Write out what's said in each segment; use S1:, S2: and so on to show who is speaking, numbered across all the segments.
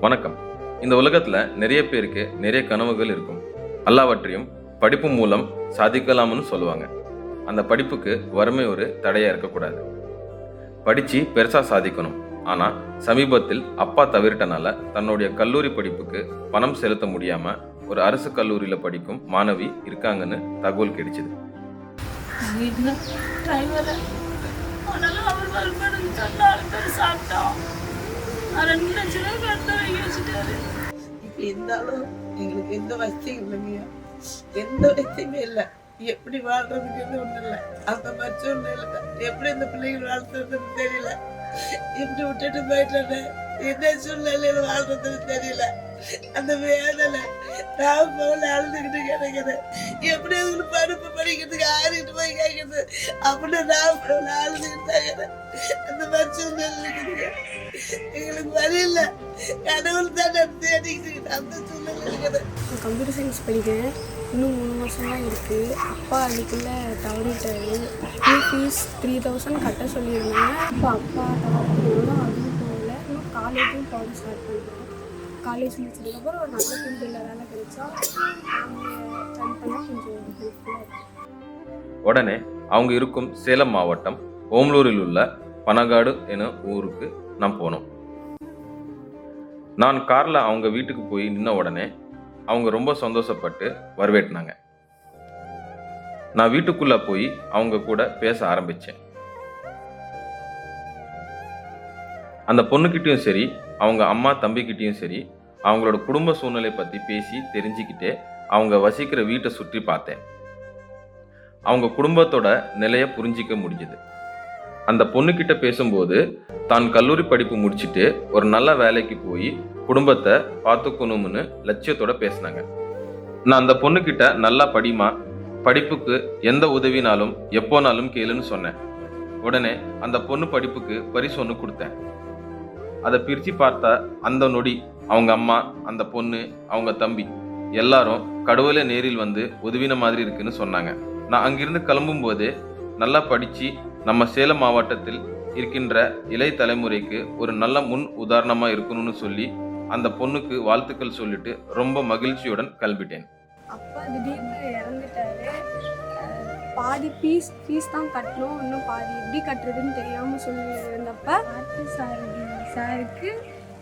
S1: வணக்கம். இந்த உலகத்துல நிறைய பேருக்கு நிறைய கனவுகள் இருக்கும். எல்லாவற்றையும் படிப்பு மூலம் சாதிக்கலாம்னு சொல்லுவாங்க. அந்த படிப்புக்கு வறுமை ஒரு தடையா இருக்கக்கூடாது. படிச்சு பெருசா சாதிக்கணும். ஆனா சமீபத்தில் அப்பா தவிர்ட்டனால தன்னுடைய கல்லூரி படிப்புக்கு பணம் செலுத்த முடியாம ஒரு அரசு கல்லூரியில படிக்கும் மாணவி இருக்காங்கன்னு தகவல் கிடைச்சது.
S2: சாப்பிட்டோம் ரெண்டு லட்ச ரூபா கட்ட வைக்க வச்சுட்டாரு
S3: இப்ப இருந்தாலும் எங்களுக்கு எந்த வசதியும் இல்லைங்கய்யா எந்த வசதியுமே இல்லை. எப்படி வாழ்றதுங்கிறது ஒன்றும் இல்லை. அந்த மாதிரி சூழ்நிலை எப்படி இந்த பிள்ளைகள் வாழ்த்துறதுன்னு தெரியல. இப்படி விட்டுட்டு போயிட்டேன். என்ன சூழ்நிலையில வாழ்றதுன்னு தெரியல. அந்த வேதனை நான் போல அழுதுகிட்டு கிடக்கிறேன் எப்படி அதுக்கு படிப்பு படிக்கிறதுக்கு ஆறிட்டு போய் கேட்குறது அப்படின்னு நான் போல அழுதுகிட்டு தான் அந்த மாதிரி சூழ்நிலை இருக்குதுங்க எங்களுக்கு வழி இல்லை. கடவுள் தான் அந்த சூழ்நிலை இருக்குது
S4: கம்ப்யூட்டர் சயின்ஸ் படிக்கிறேன். இன்னும் மூணு மாதம் தான் இருக்குது அப்பா அதுக்குள்ளே தவறிட்டாரு. ஃபீ ஃபீஸ் த்ரீ தௌசண்ட் கட்ட சொல்லியிருந்தாங்க. இப்போ அப்பா தவறினாலும் அதுவும் போகல. இன்னும் காலேஜும் போக ஸ்டார்ட் பண்ணுறோம் காலேஜ் முடிச்சதுக்கப்புறம் ஒரு நல்ல ஃபீல்டில் வேலை கிடைச்சா ரன் பண்ணால் கொஞ்சம் ஹெல்ப்ஃபுல்லாக இருக்கும்.
S1: உடனே அவங்க இருக்கும் சேலம் மாவட்டம் ஓம்லூரில் உள்ள பனகாடு என ஊருக்கு நான் போனோம். நான் காரில் அவங்க வீட்டுக்கு போய் நின்ன உடனே அவங்க ரொம்ப சந்தோஷப்பட்டு வரவேட்டினாங்க நான் வீட்டுக்குள்ளே போய் அவங்க கூட பேச ஆரம்பித்தேன் அந்த பொண்ணுக்கிட்டேயும் சரி அவங்க அம்மா தம்பிக்கிட்டேயும் சரி அவங்களோட குடும்ப சூழ்நிலை பற்றி பேசி தெரிஞ்சுக்கிட்டே அவங்க வசிக்கிற வீட்டை சுற்றி பார்த்தேன். அவங்க குடும்பத்தோட நிலையை புரிஞ்சிக்க முடிஞ்சது. அந்த பொண்ணுக்கிட்ட பேசும்போது தான் கல்லூரி படிப்பு முடிச்சுட்டு ஒரு நல்ல வேலைக்கு போய் குடும்பத்தை பார்த்துக்கணும்னு லட்சியத்தோட பேசினாங்க. நான் அந்த பொண்ணுக்கிட்ட நல்லா படிமா படிப்புக்கு எந்த உதவினாலும் எப்போனாலும் கேளுன்னு சொன்னேன். உடனே அந்த பொண்ணு படிப்புக்கு பரிசு ஒன்று கொடுத்தேன். அதை பிரித்து பார்த்தா அந்த நொடி அவங்க அம்மா அந்த பொண்ணு அவங்க தம்பி எல்லாரும் கடவுளே நேரில் வந்து உதவின மாதிரி இருக்குன்னு சொன்னாங்க. நான் அங்கிருந்து கிளம்பும்போது நல்லா படித்து நம்ம சேலம் மாவட்டத்தில் இருக்கின்ற இளைய தலைமுறைக்கு ஒரு நல்ல முன் உதாரணமாக இருக்கணும்னு சொல்லி அந்த பொண்ணுக்கு வாழ்த்துக்கள் சொல்லிட்டு ரொம்ப மகிழ்ச்சியுடன் கல்விட்டேன்.
S4: அப்பா திடீர்னு இறந்துட்டாரு. பாதி ஃபீஸ் ஃபீஸ் தான் கட்டணும். இன்னும் பாதி எப்படி கட்டுறதுன்னு தெரியாமல் சொல்லி இருந்தப்ப சார் சாருக்கு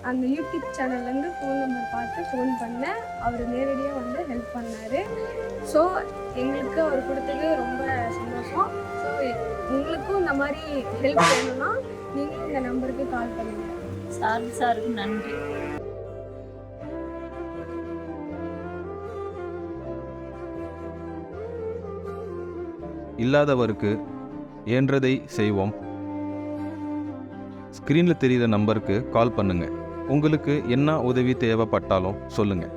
S4: அந்த யூடியூப் சேனல்லேருந்து ஃபோன் நம்பர் பார்த்து ஃபோன் பண்ணேன். அவர் நேரடியாக வந்து ஹெல்ப் பண்ணார். ஸோ எங்களுக்கு அவர் கொடுத்தது ரொம்ப சந்தோஷம் ஸோ உங்களுக்கும் இந்த மாதிரி ஹெல்ப் வேணும்னா நீங்களும் இந்த நம்பருக்கு கால் பண்ணுங்கள்
S2: சார் சாருக்கு நன்றி.
S5: இல்லாதவருக்கு இயன்றதை செய்வோம். ஸ்க்ரீனில் தெரிகிற நம்பருக்கு கால் பண்ணுங்கள் உங்களுக்கு என்ன உதவி தேவைப்பட்டாலும் சொல்லுங்கள்